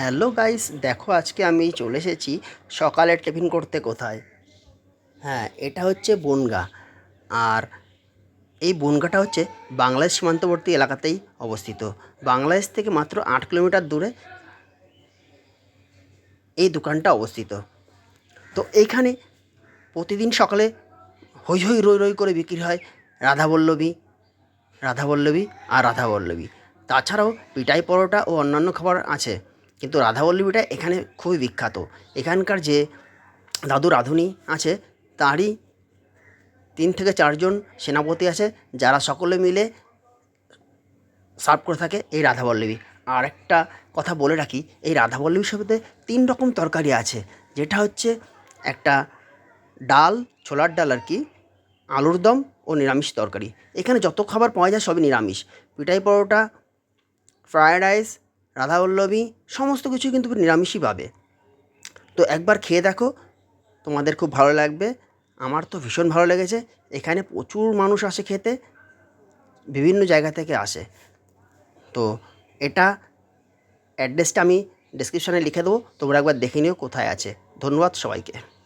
Hello guys, দেখো আজকে আমি চলে এসেছি সকালে টিফিন করতে কোথায়? হ্যাঁ এটা হচ্ছে বনগা। আর এই বনগাটা হচ্ছে বাংলাদেশ সীমান্তবর্তী এলাকাতেই অবস্থিত। বাংলাদেশ থেকে মাত্র আট কিলোমিটার দূরে এই দোকানটা অবস্থিত। তো এইখানে প্রতিদিন সকালে হই হই রই রই করে বিক্রি হয় রাধাবল্লভী রাধাবল্লভী আর রাধাবল্লভী। তাছাড়াও পিটাই পরোটা ও অন্যান্য খাবার আছে। কিন্তু রাধাবল্লভীটা এখানে খুবই বিখ্যাত। এখানকার যে দাদু রাঁধুনি আছে, তারই তিন থেকে চারজন সেনাপতি আছে, যারা সকলে মিলে সার্ভ করে থাকে এই রাধাবল্লভী। আর একটা কথা বলে রাখি, এই রাধাবল্লভীর সাথে তিন রকম তরকারি আছে, যেটা হচ্ছে একটা ডাল, ছোলার ডাল আর কি, আলুর দম ও নিরামিষ তরকারি। এখানে যত খাবার পাওয়া যায় সবই নিরামিষ। পিঠাই পরোটা ফ্রায়েড রাইস রাধাবল্লভী সমস্ত কিছু কিন্তু নিরামিষই পাবে। তো একবার খেয়ে দেখো, তোমাদের খুব ভালো লাগবে। আমার তো ভীষণ ভালো লেগেছে। এখানে প্রচুর মানুষ আসে খেতে, বিভিন্ন জায়গা থেকে আসে। তো এটা অ্যাড্রেসটা আমি ডিসক্রিপশানে লিখে দেবো। তোমরা একবার দেখে নিও কোথায় আছে। ধন্যবাদ সবাইকে।